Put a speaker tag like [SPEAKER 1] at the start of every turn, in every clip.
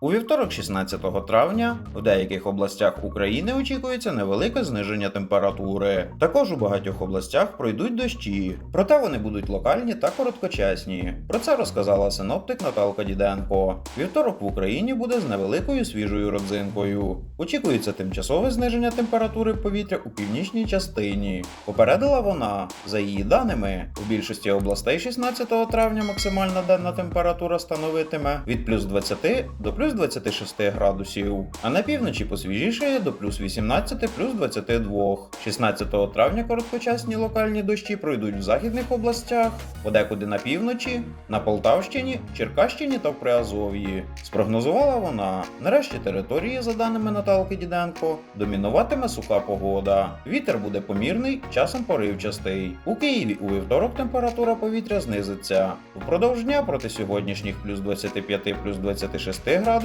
[SPEAKER 1] У вівторок, 16 травня, в деяких областях України очікується невелике зниження температури. Також у багатьох областях пройдуть дощі, проте вони будуть локальні та короткочасні. Про це розказала синоптик Наталка Діденко. Вівторок в Україні буде з невеликою свіжою родзинкою. Очікується тимчасове зниження температури повітря у північній частині. Попередила вона, за її даними, в більшості областей 16 травня максимальна денна температура становитиме від плюс 20 до плюс 26 градусів, а на півночі посвіжішає до плюс 18 плюс 22. 16 травня короткочасні локальні дощі пройдуть в західних областях, подекуди на півночі, на Полтавщині, Черкащині та в Приазов'ї. Спрогнозувала вона, нарешті території, за даними Наталки Діденко, домінуватиме суха погода. Вітер буде помірний, часом поривчастий. У Києві у вівторок температура повітря знизиться. Впродовж дня проти сьогоднішніх плюс 25 плюс 26 градусів.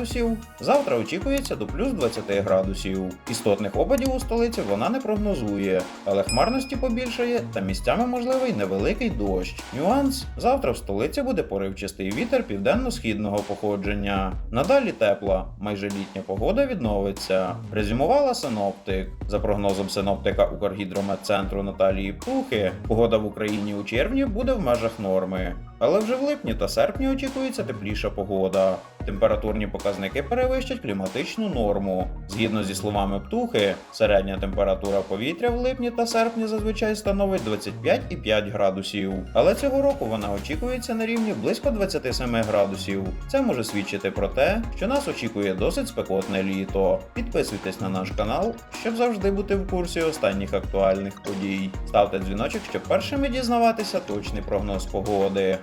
[SPEAKER 1] Завтра очікується до плюс 20 градусів. Істотних опадів у столиці вона не прогнозує, але хмарності побільшає та місцями можливий невеликий дощ. Нюанс: завтра в столиці буде поривчастий вітер південно-східного походження. Надалі тепла, майже літня погода відновиться. Резюмувала синоптик. За прогнозом синоптика Укргідрометцентру Наталії Птухи, погода в Україні у червні буде в межах норми. Але вже в липні та серпні очікується тепліша погода. Температурні показники перевищать кліматичну норму. Згідно зі словами птухи, середня температура повітря в липні та серпні зазвичай становить 25,5 градусів. Але цього року вона очікується на рівні близько 27 градусів. Це може свідчити про те, що нас очікує досить спекотне літо. Підписуйтесь на наш канал, щоб завжди бути в курсі останніх актуальних подій. Ставте дзвіночок, щоб першими дізнаватися точний прогноз погоди.